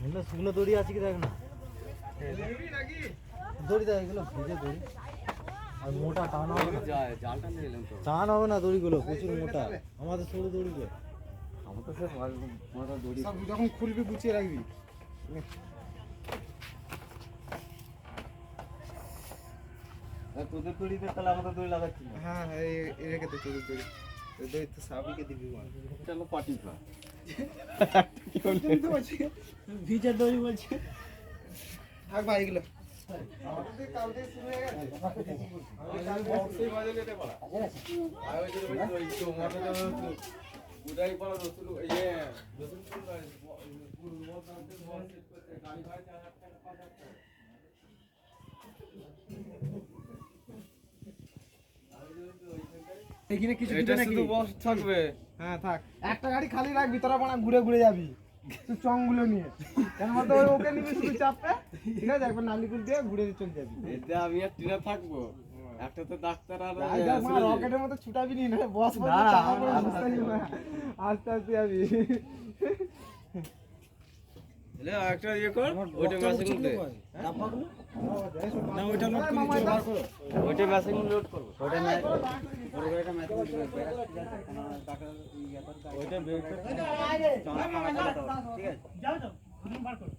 এগুলো শুকনো দড়ি আছে কি দেখ না? দড়ি দেখ এগুলো ভিজে দড়ি। আর মোটা টান হবে না। টান হবে না দড়িগুলো প্রচুর মোটা। আমাদের সরু দড়ি যে আমার স্যার মোটা দড়ি সব যখন খুলবি গুছিয়ে রাখবি তোদের দড়িতে তাহলে আমাদের দড়ি লাগাচ্ছি হ্যাঁ হ্যাঁ রেখে দে তোদের দড়ি দড়ি তো সাবিকে দিবি চলো পাটি খা ভিজে দড়ি বলছে থাক ভাই এগুলো এখানে কিছু দিবে নাকি? থাকবে। হ্যাঁ থাক। একটা গাড়ি খালি রাখবি তোরা বানা ঘুরে ঘুরে যাবি। তুই চংগুলো নিয়ে। কেন বলতো ওকে নিবি শুধু চাপে ঠিক আছে একবার নালিকুল দিয়ে ঘুরে চলে যাবি। এতে আমি আর টিনা থাকব। একটা তো ডাক্তার আর রকেটের মতো ছুটাবি নি না বস না। আস্তে আস্তে যাবি। একটা ইয়ে কর ওইটা মেশিন না ওইটা লোড মামা, করে বার করো। ওইটা মেশিন লোড করব। ওইটা না ওইটা বের করে। ঠিক আছে। যাও যাও বার করো।